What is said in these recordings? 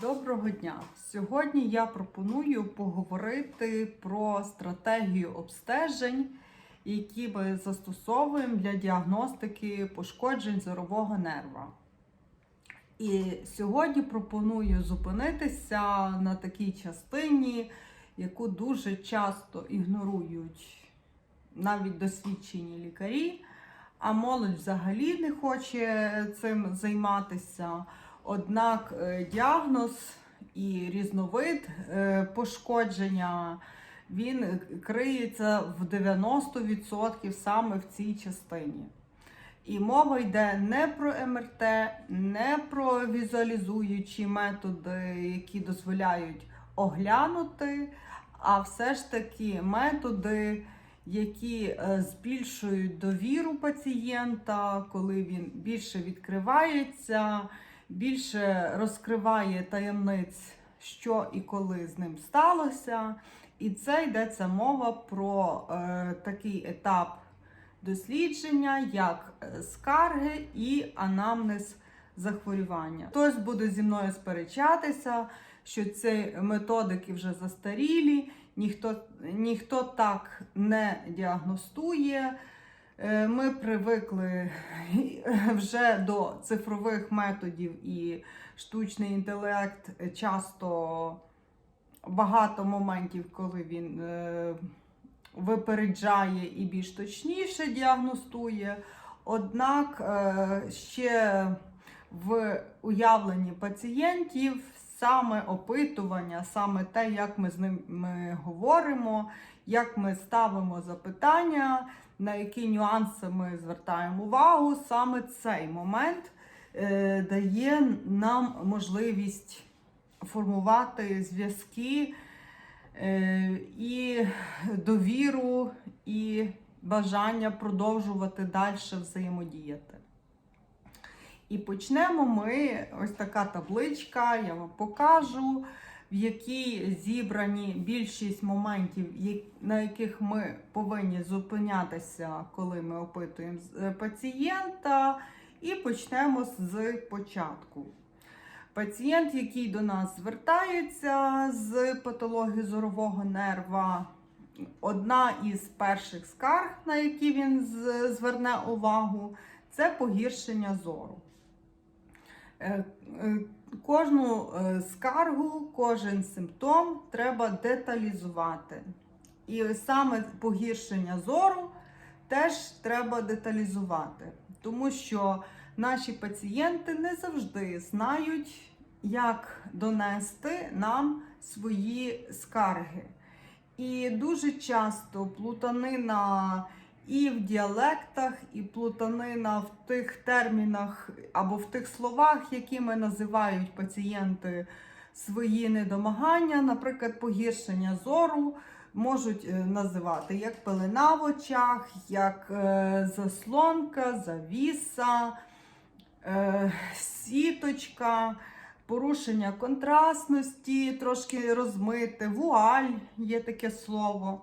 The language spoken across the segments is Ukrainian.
Доброго дня! Сьогодні я пропоную поговорити про стратегію обстежень, які ми застосовуємо для діагностики пошкоджень зорового нерва. І сьогодні пропоную зупинитися на такій частині, яку дуже часто ігнорують навіть досвідчені лікарі, а молодь взагалі не хоче цим займатися. Однак е, діагноз і різновид е, пошкодження він криється в 90% саме в цій частині. І мова йде не про МРТ, не про візуалізуючі методи, які дозволяють оглянути, а все ж таки методи, які е, збільшують довіру пацієнта, коли він більше відкривається більше розкриває таємниць, що і коли з ним сталося. І це йдеться мова про е, такий етап дослідження, як е, скарги і анамнез захворювання. Хтось буде зі мною сперечатися, що ці методики вже застарілі, ніхто, ніхто так не діагностує. Е, Ми привикли вже до цифрових методів і штучний інтелект часто багато моментів, коли він е, випереджає і більш точніше діагностує. Однак е, ще в уявленні пацієнтів саме опитування, саме те, як ми з ними говоримо, як ми ставимо запитання на які нюанси ми звертаємо увагу, саме цей момент е, дає нам можливість формувати зв'язки е, і довіру, і бажання продовжувати далі взаємодіяти. І почнемо ми ось така табличка, я вам покажу в якій зібрані більшість моментів, на яких ми повинні зупинятися, коли ми опитуємо е, пацієнта, і почнемо з початку. Пацієнт, який до нас звертається з патології зорового нерва, одна із перших скарг, на які він зверне увагу, це погіршення зору. Кожну е, скаргу, кожен симптом треба деталізувати. І саме погіршення зору теж треба деталізувати, тому що наші пацієнти не завжди знають, як донести нам свої скарги. І дуже часто плутанина і в діалектах, і плутанина в тих термінах або в тих словах, якими називають пацієнти свої недомагання, наприклад, погіршення зору. Можуть е, називати як пелена в очах, як е, заслонка, завіса, е, сіточка, порушення контрастності, трошки розмите, вуаль є таке слово.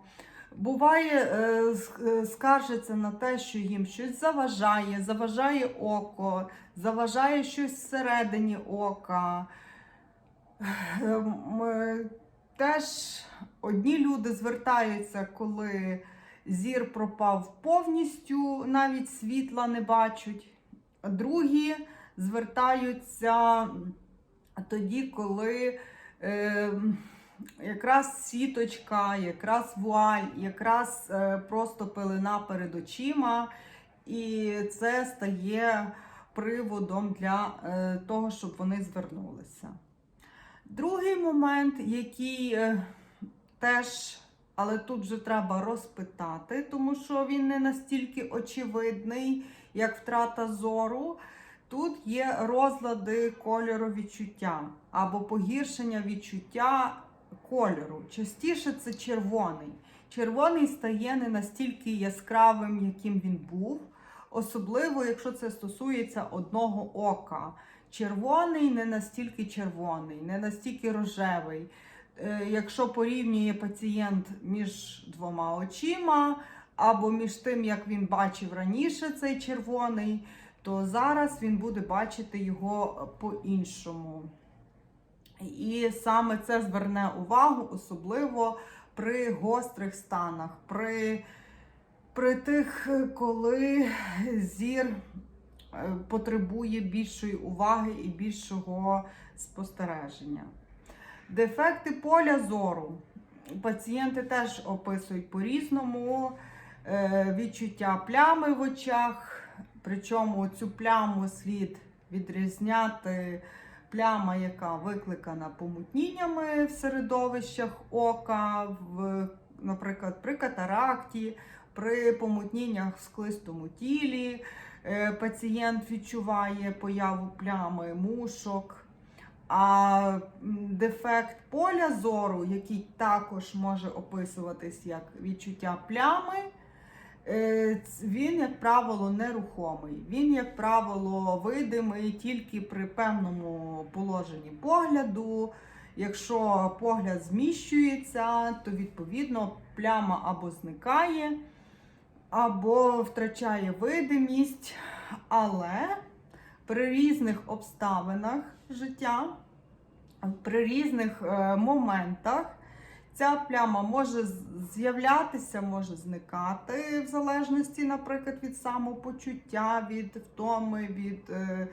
Буває, е, е, скаржиться на те, що їм щось заважає, заважає око, заважає щось всередині ока. Ем, теж одні люди звертаються, коли зір пропав повністю, навіть світла не бачать. Другі звертаються тоді, коли. Е, якраз сіточка, якраз вуаль, якраз е, просто пелена перед очима, і це стає приводом для е, того, щоб вони звернулися. Другий момент, який е, теж, але тут вже треба розпитати, тому що він не настільки очевидний, як втрата зору. Тут є розлади кольору відчуття або погіршення відчуття кольору. Частіше це червоний. Червоний стає не настільки яскравим, яким він був, особливо, якщо це стосується одного ока. Червоний не настільки червоний, не настільки рожевий. Е, якщо порівнює пацієнт між двома очима, або між тим, як він бачив раніше цей червоний, то зараз він буде бачити його по-іншому. І саме це зверне увагу, особливо при гострих станах, при, при тих, коли зір е, потребує більшої уваги і більшого спостереження. Дефекти поля зору. Пацієнти теж описують по-різному Е, відчуття плями в очах. Причому цю пляму слід відрізняти пляма, яка викликана помутніннями в середовищах ока, в, наприклад, при катаракті, при помутніннях в склистому тілі. Е, Пацієнт відчуває появу плями, мушок. А дефект поля зору, який також може описуватись як відчуття плями, він, як правило, нерухомий. Він, як правило, видимий тільки при певному положенні погляду. Якщо погляд зміщується, то відповідно пляма або зникає, або втрачає видимість. Але при різних обставинах життя, при різних е, моментах ця пляма може з'являтися, може зникати в залежності, наприклад, від самопочуття, від втоми, від е,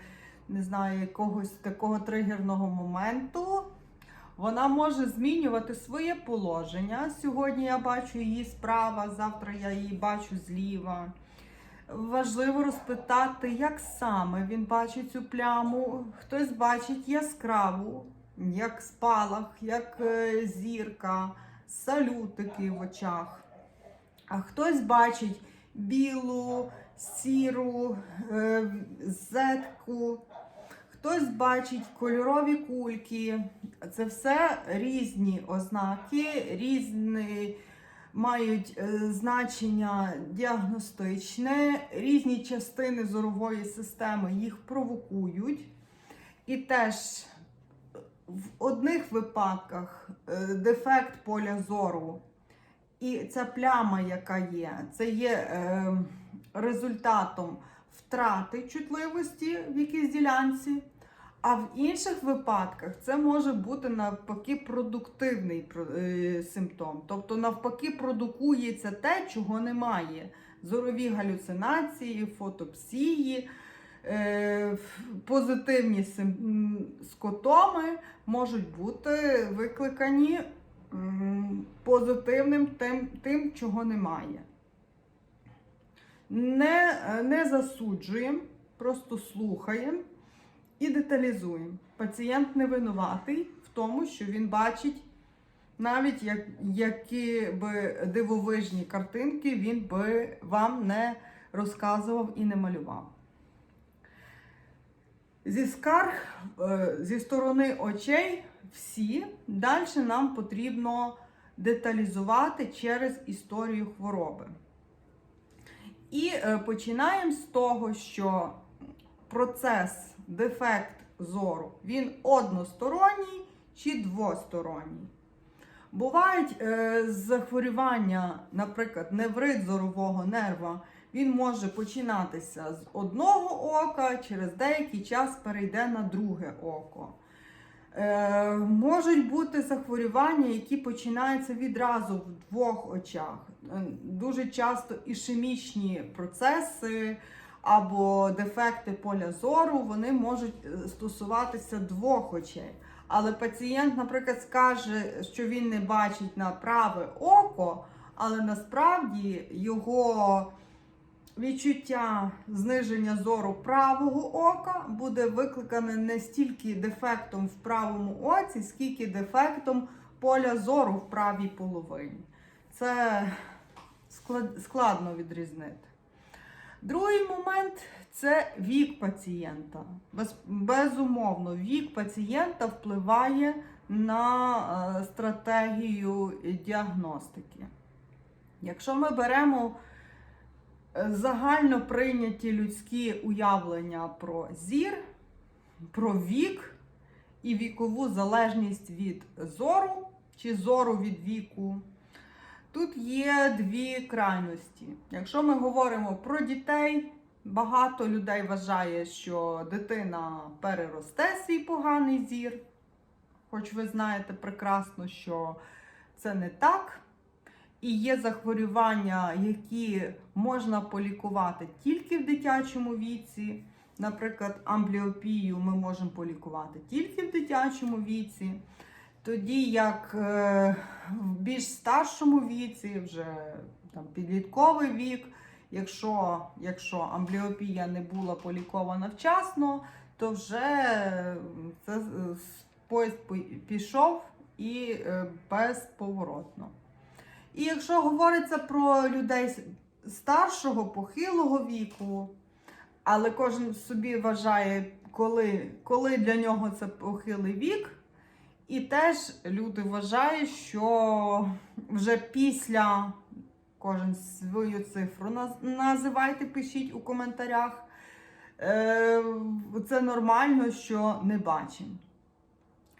не знаю, якогось такого тригерного моменту. Вона може змінювати своє положення. Сьогодні я бачу її справа, завтра я її бачу зліва. Важливо розпитати, як саме він бачить цю пляму. Хтось бачить яскраву, як спалах, як е, зірка, салютики в очах. А хтось бачить білу, сіру, е, зетку, хтось бачить кольорові кульки. Це все різні ознаки, різні мають е, значення діагностичне, різні частини зорової системи їх провокують. І теж в одних випадках е, дефект поля зору і ця пляма, яка є, це є е, результатом втрати чутливості в якійсь ділянці. А в інших випадках це може бути навпаки продуктивний е, симптом. Тобто, навпаки, продукується те, чого немає. Зорові галюцинації, фотопсії, позитивні скотоми можуть бути викликані позитивним тим, тим, чого немає. Не, е, не засуджуємо, просто слухаємо і деталізуємо. Пацієнт не винуватий в тому, що він бачить навіть як, які би дивовижні картинки він би вам не розказував і не малював. Зі скарг е, зі сторони очей всі далі нам потрібно деталізувати через історію хвороби. І е, починаємо з того, що процес, дефект зору, він односторонній чи двосторонній. Бувають е, захворювання, наприклад, неврит зорового нерва, він може починатися з одного ока, через деякий час перейде на друге око. Е, можуть бути захворювання, які починаються відразу в двох очах. Е, Дуже часто ішемічні процеси або дефекти поля зору вони можуть е, стосуватися двох очей. Але пацієнт, наприклад, скаже, що він не бачить на праве око, але насправді його відчуття зниження зору правого ока буде викликане не стільки дефектом в правому оці, скільки дефектом поля зору в правій половині. Це складно відрізнити. Другий момент це вік пацієнта. Безумовно, вік пацієнта впливає на е, стратегію діагностики. Якщо ми беремо загально прийняті людські уявлення про зір, про вік і вікову залежність від зору чи зору від віку, Тут є дві крайності. Якщо ми говоримо про дітей, багато людей вважає, що дитина переросте свій поганий зір. хоч ви знаєте прекрасно, що це не так. І є захворювання, які можна полікувати тільки в дитячому віці. Наприклад, амбліопію ми можемо полікувати тільки в дитячому віці. Тоді як е, в більш старшому віці, вже там, підлітковий вік, якщо, якщо амбліопія не була полікована вчасно, то вже це поїзд пішов і е, безповоротно. І якщо говориться про людей старшого, похилого віку, але кожен собі вважає, коли, коли для нього це похилий вік, і теж люди вважають, що вже після кожен свою цифру називайте, пишіть у коментарях. Е, Це нормально, що не бачимо.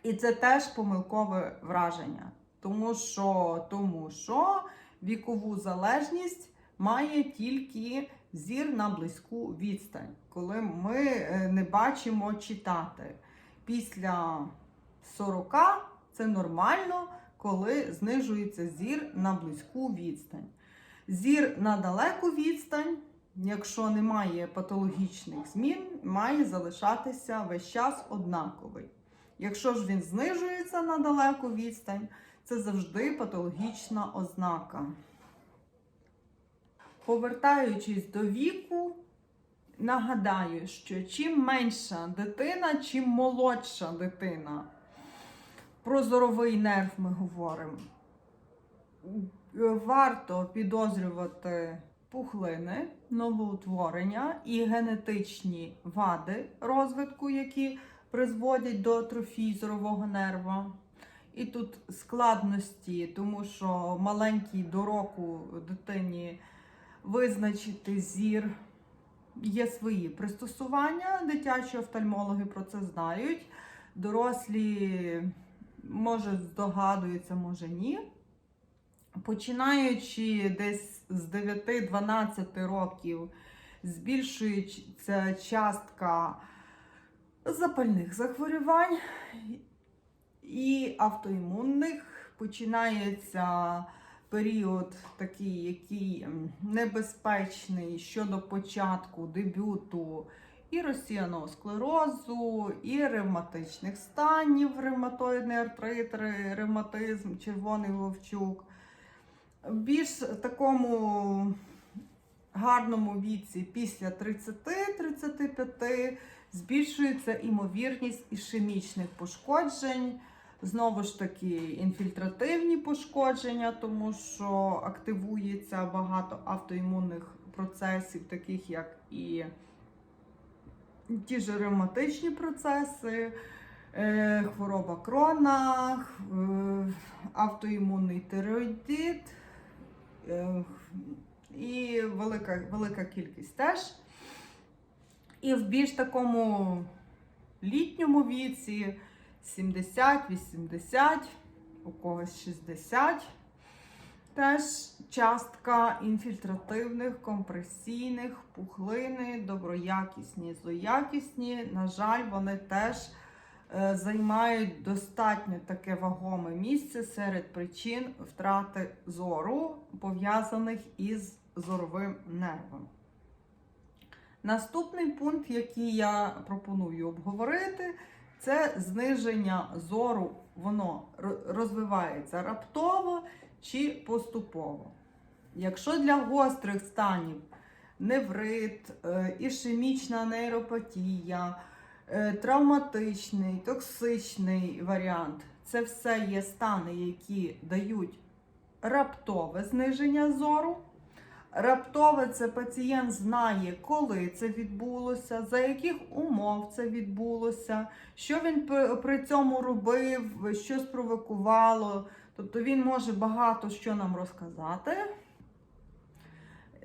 І це теж помилкове враження. Тому що, тому що вікову залежність має тільки зір на близьку відстань, коли ми е, не бачимо читати. Після 40 це нормально, коли знижується зір на близьку відстань. Зір на далеку відстань, якщо немає патологічних змін, має залишатися весь час однаковий. Якщо ж він знижується на далеку відстань, це завжди патологічна ознака. Повертаючись до віку, нагадаю, що чим менша дитина, чим молодша дитина. Про зоровий нерв ми говоримо. Варто підозрювати пухлини, новоутворення і генетичні вади розвитку, які призводять до атрофії зорового нерва. І тут складності, тому що маленькій до року дитині визначити зір є свої пристосування. Дитячі офтальмологи про це знають. Дорослі, може, здогадуються, може ні. Починаючи десь з 9-12 років, збільшується частка запальних захворювань і автоімунних. Починається період такий, який небезпечний щодо початку дебюту і розсіяного склерозу, і ревматичних станів, ревматоїдний артрит, ревматизм, червоний вовчук. Більш такому гарному віці після 30-35 збільшується імовірність ішемічних пошкоджень. Знову ж таки, інфільтративні пошкодження, тому що активується багато автоімунних процесів, таких як і ті ж ревматичні процеси, е, хвороба крона, е, автоімунний тиреоїдит е, і велика, велика кількість теж. І в більш такому літньому віці 70-80, у когось 60. Теж частка інфільтративних, компресійних, пухлини, доброякісні, злоякісні. На жаль, вони теж е, займають достатньо таке вагоме місце серед причин втрати зору, пов'язаних із зоровим нервом. Наступний пункт, який я пропоную обговорити, це зниження зору. Воно ро- розвивається раптово чи поступово. Якщо для гострих станів неврит, е, ішемічна нейропатія, е, травматичний, токсичний варіант це все є стани, які дають раптове зниження зору. Раптове це пацієнт знає, коли це відбулося, за яких умов це відбулося, що він при- цьому робив, що спровокувало. Тобто він може багато що нам розказати.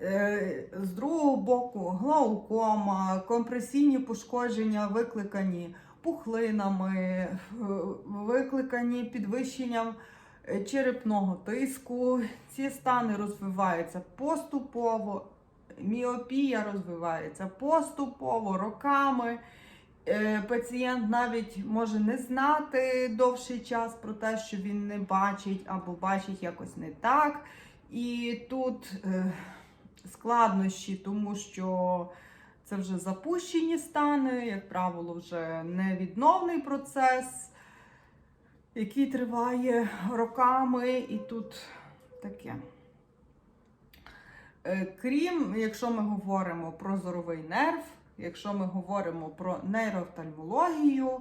Е, З другого боку, глаукома, компресійні пошкодження викликані пухлинами, е, викликані підвищенням черепного тиску. Ці стани розвиваються поступово, міопія розвивається поступово, роками. Е, Пацієнт навіть може не знати довший час про те, що він не бачить або бачить якось не так. І тут е, складнощі, тому що це вже запущені стани, як правило, вже невідновний процес, який триває роками, і тут таке. Е, Крім, якщо ми говоримо про зоровий нерв, якщо ми говоримо про нейроофтальмологію,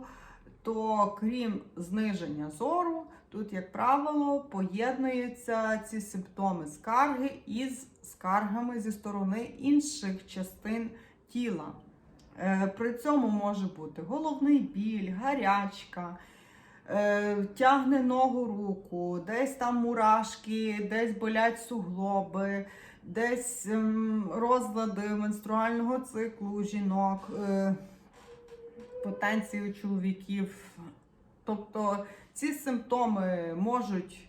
то крім зниження зору, тут, як правило, поєднуються ці симптоми скарги із скаргами зі сторони інших частин тіла. Е, При цьому може бути головний біль, гарячка, тягне ногу руку, десь там мурашки, десь болять суглоби, десь ем, розлади менструального циклу жінок, е, потенції чоловіків. Тобто ці симптоми можуть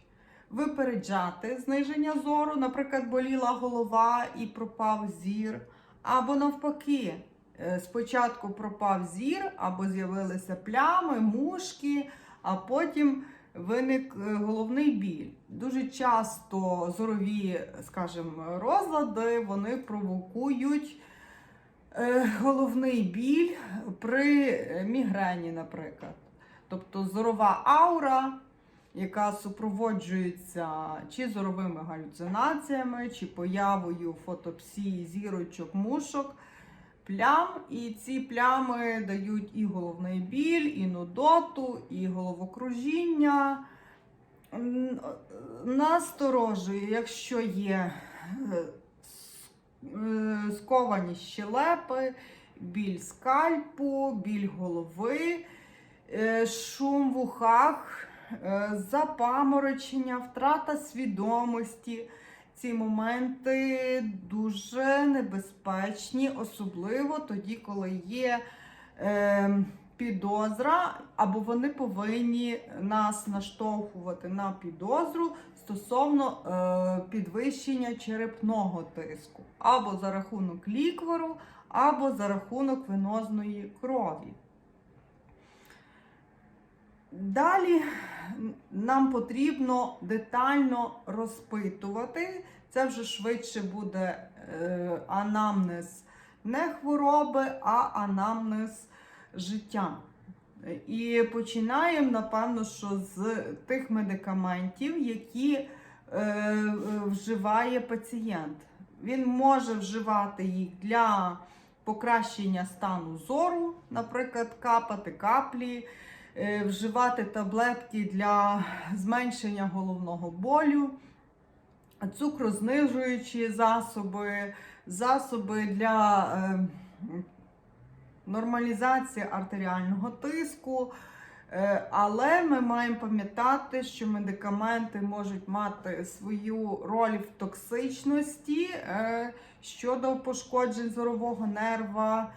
випереджати зниження зору, наприклад, боліла голова і пропав зір, або навпаки, е, спочатку пропав зір, або з'явилися плями, мушки, а потім виник е, головний біль. Дуже часто зорові, скажімо, розлади вони провокують е, головний біль при е, мігрені, наприклад. Тобто зорова аура, яка супроводжується чи зоровими галюцинаціями, чи появою фотопсії зірочок, мушок, плям. І ці плями дають і головний біль, і нудоту, і головокружіння. М, Насторожує, якщо є е, е, сковані щелепи, біль скальпу, біль голови, е, шум в ухах, е, запаморочення, втрата свідомості. Ці моменти дуже небезпечні, особливо тоді, коли є е, підозра, або вони повинні нас наштовхувати на підозру стосовно е, підвищення черепного тиску, або за рахунок ліквору, або за рахунок венозної крові. Далі нам потрібно детально розпитувати. Це вже швидше буде е, анамнез не хвороби, а анамнез життя. І починаємо, напевно, що з тих медикаментів, які е, вживає пацієнт. Він може вживати їх для покращення стану зору, наприклад, капати каплі, вживати таблетки для зменшення головного болю, цукрознижуючі засоби, засоби для е, нормалізації артеріального тиску. Е, Але ми маємо пам'ятати, що медикаменти можуть мати свою роль в токсичності е, щодо пошкоджень зорового нерва.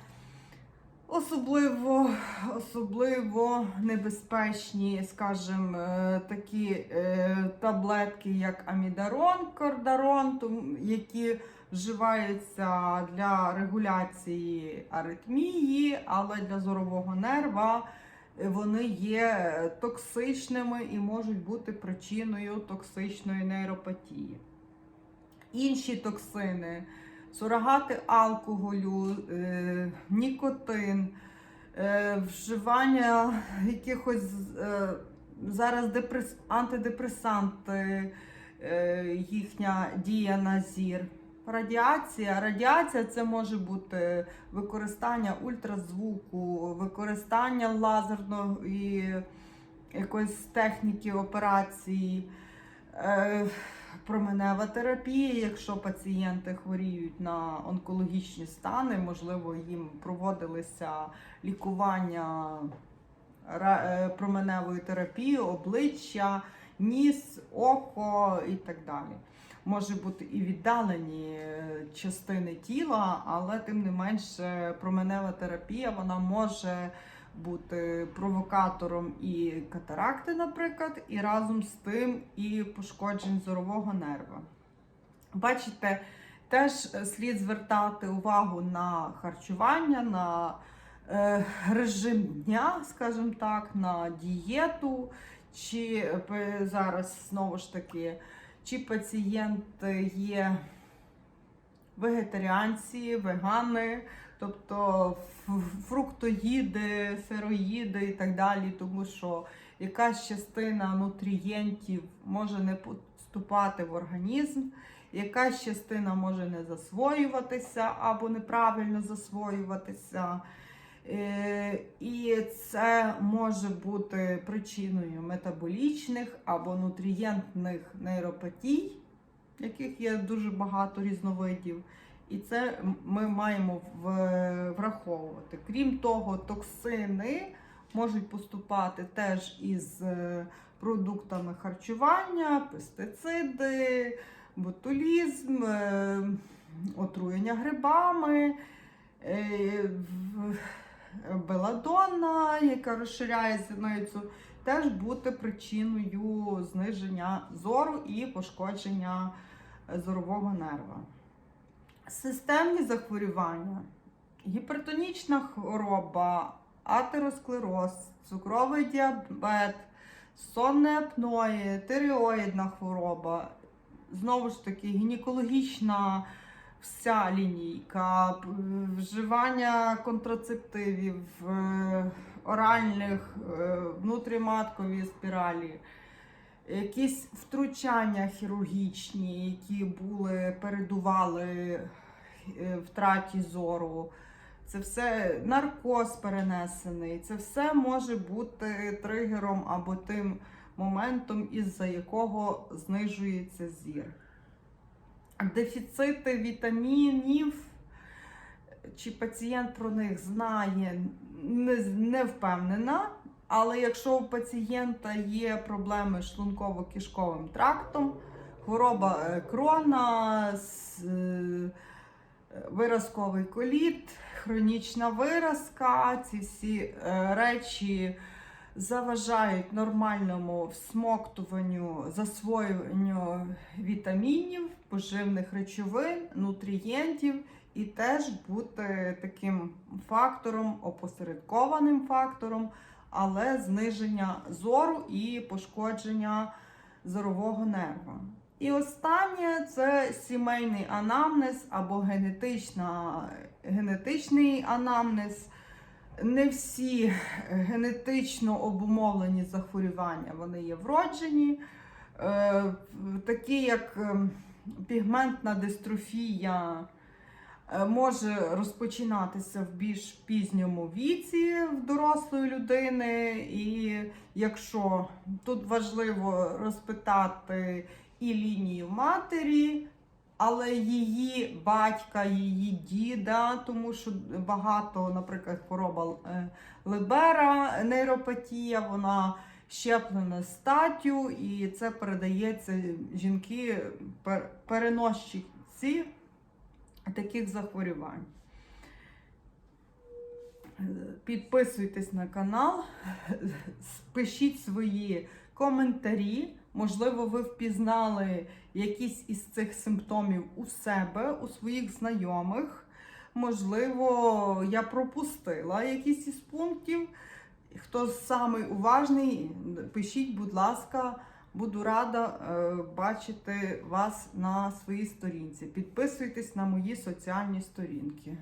Особливо, особливо небезпечні, скажімо, е, такі е, таблетки, як амідарон, кордарон, які вживаються для регуляції аритмії, але для зорового нерва е, вони є токсичними і можуть бути причиною токсичної нейропатії. Інші токсини сурогати алкоголю, е, нікотин, е, вживання якихось е, зараз депрес, антидепресанти, їхня дія на зір. Радіація. Радіація це може бути використання ультразвуку, використання лазерної якоїсь техніки операції. Променева терапія, якщо пацієнти хворіють на онкологічні стани, можливо, їм проводилися лікування е, променевою терапією, обличчя, ніс, око і так далі. Може бути і віддалені е, частини тіла, але тим не менше променева терапія вона може бути провокатором і катаракти, наприклад, і разом з тим і пошкоджень зорового нерва. Бачите, теж слід звертати увагу на харчування, на е, режим дня, скажімо так, на дієту, чи е, зараз знову ж таки, чи пацієнт є вегетаріанці, вегани, тобто фруктоїди, сироїди і так далі, тому що якась частина нутрієнтів може не поступати в організм, якась частина може не засвоюватися або неправильно засвоюватися. Е, І це може бути причиною метаболічних або нутрієнтних нейропатій, яких є дуже багато різновидів. І це ми маємо враховувати. Крім того, токсини можуть поступати теж із е, продуктами харчування, пестициди, ботулізм, е, отруєння грибами, е, беладонна, яка розширяє зіницю, теж бути причиною зниження зору і пошкодження е, зорового нерва. Системні захворювання, гіпертонічна хвороба, атеросклероз, цукровий діабет, сонне апноє, тиреоїдна хвороба, знову ж таки, гінекологічна вся лінійка, вживання контрацептивів, е, оральних, е, внутріматкові спіралі, якісь втручання хірургічні, які були, передували е, втраті зору. Це все наркоз перенесений, це все може бути тригером або тим моментом, із-за якого знижується зір. Дефіцити вітамінів, чи пацієнт про них знає, не, не впевнена. Але якщо у пацієнта є проблеми з шлунково-кишковим трактом, хвороба е, крона, е, виразковий коліт, хронічна виразка, ці всі е, речі заважають нормальному всмоктуванню, засвоюванню вітамінів, поживних речовин, нутрієнтів і теж бути таким фактором, опосередкованим фактором, але зниження зору і пошкодження зорового нерва. І останнє це сімейний анамнез або генетична, генетичний анамнез. Не всі генетично обумовлені захворювання вони є вроджені, Е, такі як ем, пігментна дистрофія може розпочинатися в більш пізньому віці в дорослої людини. І якщо тут важливо розпитати і лінію матері, але її батька, її діда, тому що багато, наприклад, хвороба е, Лебера, нейропатія, вона щеплена статтю, і це передається жінки пер- переносчиці таких захворювань. Підписуйтесь на канал, пишіть свої коментарі. Можливо, ви впізнали якісь із цих симптомів у себе, у своїх знайомих. Можливо, я пропустила якісь із пунктів. Хто самий уважний, пишіть, будь ласка, буду рада е, бачити вас на своїй сторінці. Підписуйтесь на мої соціальні сторінки.